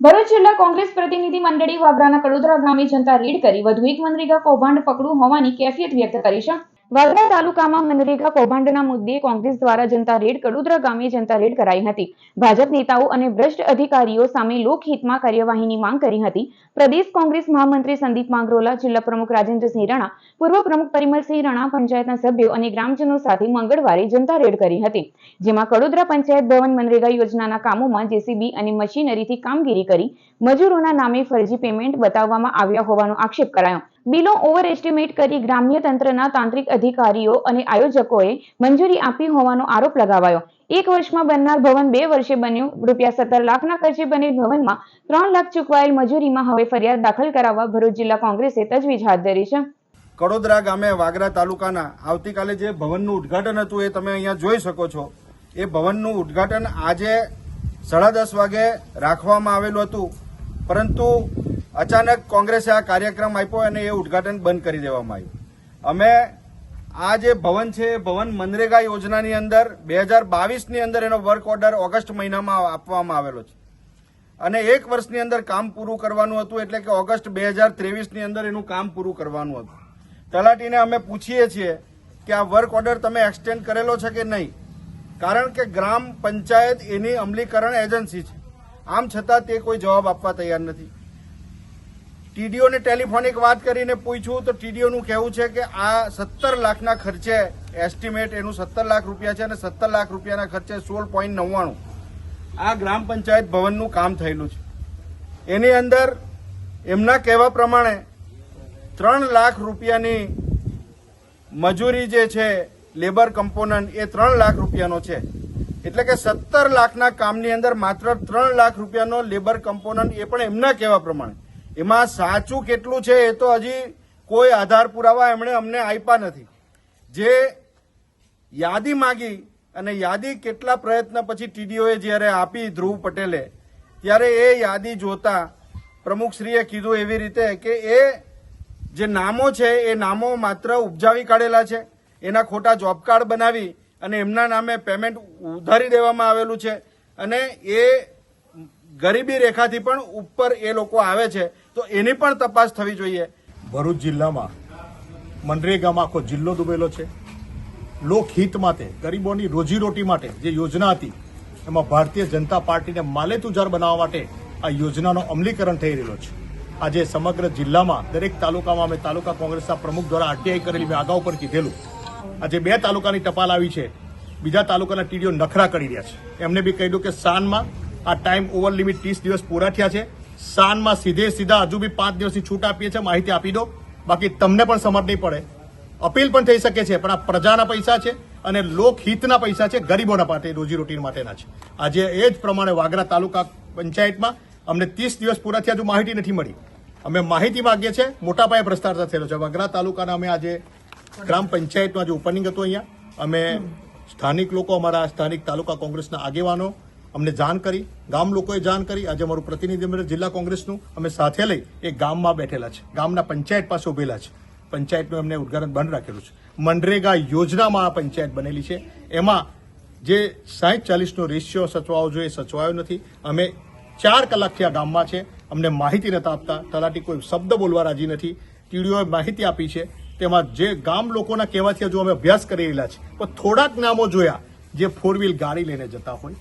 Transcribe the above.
ભરૂચ જિલ્લા કોંગ્રેસ પ્રતિનિધિ મંડળી વાગરાના કડોદરા ગામે જનતા રેડ કરી વધુ એક મનરેગા કૌભાંડ પકડું હોવાની કેફિયત વ્યક્ત કરી છે. વાગરા તાલુકામાં મનરેગા કૌભાંડના મુદ્દે કોંગ્રેસ દ્વારા જનતા રેડ કડોદરા ગામે જનતા રેડ કરાઈ હતી. ભાજપ નેતાઓ અને ભ્રષ્ટ અધિકારીઓ સામે લોકહિતમાં કાર્યવાહીની માંગ કરી હતી. પ્રદેશ કોંગ્રેસ મહામંત્રી સંદીપ માંગરોલા, જિલ્લા પ્રમુખ રાજેન્દ્રસિંહ રાણા, પૂર્વ પ્રમુખ પરિમલસિંહ રાણા, પંચાયતના સભ્યો અને ગ્રામજનો સાથે મંગળવારે જનતા રેડ કરી હતી. જેમાં કડોદરા પંચાયત ભવન મનરેગા યોજનાના કામોમાં જેસીબી અને મશીનરીથી કામગીરી કરી મજૂરોના નામે ફરજી પેમેન્ટ બતાવવામાં આવ્યા હોવાનો આક્ષેપ કરાયો. બિલો ઓવર એસ્ટિમેટ કરી ગ્રામ્ય તંત્રના તાંત્રિક અધિકારીઓ અને આયોજકોએ મંજૂરી આપી હોવાનો આરોપ લગાવાયો. એક વર્ષમાં બનનાર ભવન બે વર્ષે બન્યું. રૂપિયા સત્તર લાખના ખર્ચે બનેલ ભવનમાં ત્રણ લાખ ચૂકવાયેલ મજૂરીમાં હવે ફરિયાદ દાખલ કરાવવા ભરૂચ જિલ્લા કોંગ્રેસે તજવીજ હાથ ધરી છે. કડોદરા ગામે વાગરા તાલુકાના આવતીકાલે જે ભવનનું ઉદ્ઘાટન હતું એ તમે અહીંયા જોઈ શકો છો. એ ભવનનું ઉદ્ઘાટન આજે સાડા દસ વાગે રાખવામાં આવેલું હતું. પરંતુ અચાનક કોંગ્રેસે આ કાર્યક્રમ આપ્યો અને એ ઉદ્ઘાટન બંધ કરી દેવામાં આવ્યું. અમે આ જે ભવન છે, એ ભવન મનરેગા યોજનાની અંદર બે હજાર બાવીસની અંદર એનો વર્ક ઓર્ડર ઓગસ્ટ મહિનામાં આપવામાં આવેલો છે. અને એક વર્ષની અંદર કામ પૂરું કરવાનું હતું એટલે કે ઓગસ્ટ બે હજાર ત્રેવીસની અંદર એનું કામ પૂરું કરવાનું હતું. તલાટીને અમે પૂછીએ છીએ કે આ વર્ક ઓર્ડર તમે એક્સટેન્ડ કરેલો છે કે નહીં? કારણ કે ગ્રામ પંચાયત એની અમલીકરણ એજન્સી છે. આમ છતાં તે કોઈ જવાબ આપવા તૈયાર નથી. ટીડીઓને ટેલિફોનિક વાત કરીને પૂછ્યું તો ટીડીઓનું કહેવું છે કે આ સત્તર લાખના ખર્ચે એસ્ટિમેટ એનું સત્તર લાખ રૂપિયા છે અને સત્તર લાખ રૂપિયાના ખર્ચે સોળ પોઈન્ટ નવ્વાણું. આ ગ્રામ પંચાયત ભવનનું કામ થયેલું છે. એની અંદર એમના કહેવા પ્રમાણે ત્રણ લાખ રૂપિયાની મજૂરી જે છે લેબર કમ્પોનન્ટ એ ત્રણ લાખ રૂપિયાનો છે. એટલે કે સત્તર લાખના કામની અંદર માત્ર ત્રણ લાખ રૂપિયાનો લેબર કમ્પોનન્ટ એ પણ એમના કહેવા પ્રમાણે. એમાં સાચું કેટલું છે એ તો હજી કોઈ આધાર પુરાવા એમણે અમને આપ્યા નથી. જે યાદી માગી અને યાદી કેટલા પ્રયત્ન પછી ટીડીઓએ જ્યારે આપી ધ્રુવ પટેલે, ત્યારે એ યાદી જોતા પ્રમુખશ્રીએ કીધું એવી રીતે કે એ જે નામો છે, એ નામો માત્ર ઉપજાવી કાઢેલા છે. એના ખોટા જોબ કાર્ડ બનાવી અને એમના નામે પેમેન્ટ ઉધારી દેવામાં આવેલું છે. અને એ ગરીબી રેખાથી પણ ઉપર એ લોકો આવે છે, તો એની પણ તપાસ થવી જોઈએ. ભરૂચ જિલ્લામાં મનરેગામાં આખો જિલ્લો ડૂબેલો છે. લોકહિત માટે, ગરીબોની રોજીરોટી માટે જે યોજના હતી, એમાં ભારતીય જનતા પાર્ટીને માલેતુજાર બનાવવા માટે આ યોજનાનો અમલીકરણ થઈ રહેલો છે. આજે સમગ્ર જિલ્લામાં દરેક તાલુકામાં અમે તાલુકા કોંગ્રેસના પ્રમુખ દ્વારા આરટીઆઈ કરેલી મેં અગાઉ પણ કીધેલું. આજે બે તાલુકાની ટપાલ આવી છે. બીજા તાલુકાના ટીડીઓ નખરા કરી રહ્યા છે. એમને બી કહી દઉં કે સાનમાં આ ટાઈમ ઓવર લિમિટ ત્રીસ દિવસ પૂરા થયા છે. સાનમાં સીધે સીધા હજુ બી પાંચ દિવસની છૂટ આપીએ છીએ, માહિતી આપી દો. બાકી તમને પણ સમજ નહીં પડે. અપીલ પણ થઈ શકે છે, પણ આ પ્રજાના પૈસા છે અને લોકહિતના પૈસા છે, ગરીબોના માટે રોજીરોટી માટેના છે. આજે એ જ પ્રમાણે વાગરા તાલુકા પંચાયતમાં અમને ત્રીસ દિવસ પૂરા થયા, હજુ માહિતી નથી મળી. અમે માહિતી માગીએ છીએ, મોટા પાયે ભ્રષ્ટાચાર થયેલો છે. વાગરા તાલુકાના અમે આજે ગ્રામ પંચાયતમાં આજે ઓપનિંગ હતું અહીંયા. અમે સ્થાનિક લોકો, અમારા સ્થાનિક તાલુકા કોંગ્રેસના આગેવાનો અમને જાણ કરી, ગામ લોકોએ જાણ કરી. આજે અમારું પ્રતિનિધિ મંડળ જિલ્લા કોંગ્રેસનું અમે સાથે લઈ એ ગામમાં બેઠેલા છે. ગામના પંચાયત પાસે ઉભેલા છે. પંચાયતનું એમને ઉદ્ઘાટન બંધ રાખેલું છે. મનરેગા યોજનામાં આ પંચાયત બનેલી છે. એમાં જે સાહીઠ ચાલીસનો રેશિયો સચવાવો જોઈએ સચવાયો નથી. અમે ચાર કલાકથી આ ગામમાં છે. અમને માહિતી નથી આપતા. તલાટી કોઈ શબ્દ બોલવા રાજી નથી. ટીડીઓએ માહિતી આપી છે. તેમાં જે ગામ લોકોના કહેવાથી હજુ અમે અભ્યાસ કરી રહેલા છે પણ થોડાક નામો જોયા, જે ફોર વ્હીલ ગાડી લઈને જતા હોય.